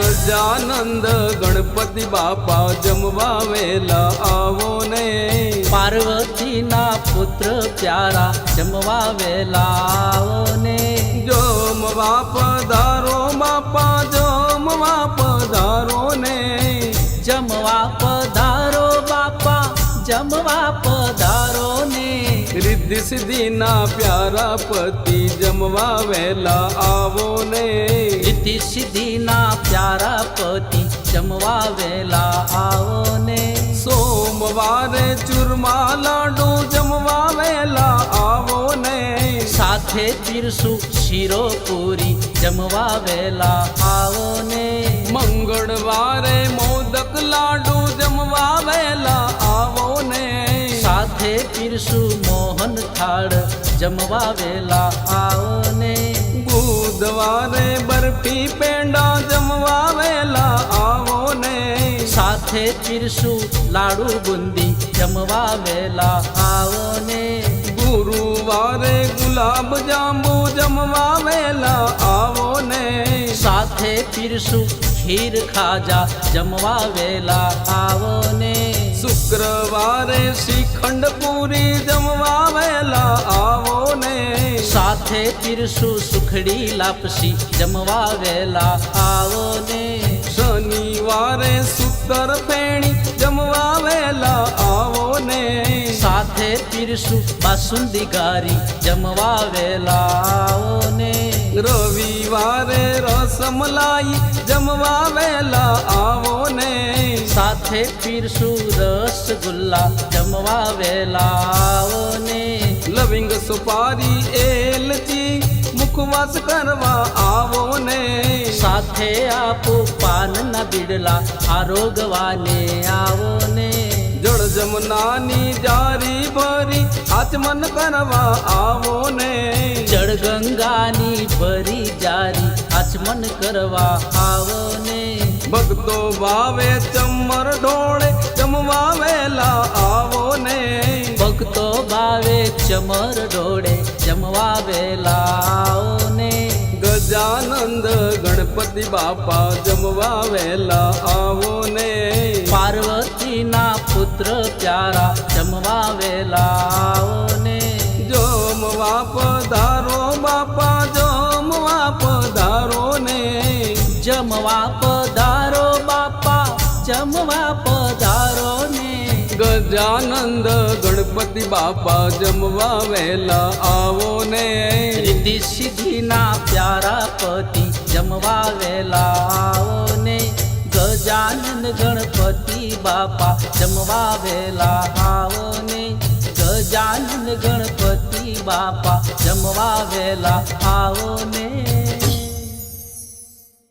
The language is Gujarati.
ગજાનંદ ગણપતિ બાપા જમવા વેલા આવો ને. પાર્વતીના પુત્ર પ્યારા જમવા વેલાઓ ને. જમવા પધારો બાપા જમવા પધારો ને. જમવા પધારો બાપા જમવા પધારો ને. રિદ્ધિ સિદ્ધિના પ્યારા પતિ જમવા વેલા આવો ને. પ્યારા પતિ જમવા વેલા આવો ને સોમવારે ચૂરમા લાડુ જમવા વેલા આવો ને સાથે પીરસું શીરો પૂરી જમવા વેલા આવો ને મંગળવારે મોદક લાડુ જમવા વેલા આવો ને સાથે પીરસું મોહન થાળ જમવા વેલા આવો ને બુધવારે બરફી પેંડા જમવા વેલા સાથે પીરસું લાડુ બુંદી જમવા વેલા આવો ને ગુરુવારે ગુલાબ જાંબુ જમવા વેલા આવો ને સાથે પીરસું ખીર ખાજા જમવા વેલા આવો ને શુક્રવારે શ્રીખંડ પૂરી જમવા વેલા આવો ને સાથે પીરશું સુખડી લાપસી જમવા વેલા આવો ને શનિવારે સૂતર ફેણી જમવા વેલા આવો ને. સાથે પીરસું બાસુંદી ગારી જમવા વેલા આવો ને. રવિવારે રસમલાઈ જમવા વેલા આવો ને. સાથે પીરસું રસગુલ્લા જમવા વેલા આવો ને. લવિંગ સુપારી એલચી મુખવાસ કરવા આવો ને. સાથે આપો પાનના બીડલા આરોગવાને આવો ને. જળ જમનાની જારી ભરી આચમન કરવા આવો ને. જળ ગંગાની ભરી જારી આચમન કરવા આવો ને. ભક્તો વાવે ચમર ઢોળે જમવા વેલા આવો ને. ભાવે ચમર ડોળે જમવા વેલા આવો ને ગજાનંદ ગણપતિ બાપા જમવા વેલા આવો ને પાર્વતીના પુત્ર પ્યારા જમવા વેલા આવો ને જમવા પધારો બાપા જમવા પધારો ને જમવા પધારો બાપા જમવા પધારો ગજાનંદ ગણપતિ બાપા જમવા વેલા આવો ને. રીતિ સિદ્ધિના પ્યારા પતિ જમવા વેલા આવો ને. ગજાનંદ ગણપતિ બાપા જમવા વેલા આવો ને. ગજાનંદ ગણપતિ બાપા જમવા વેલા આવો ને.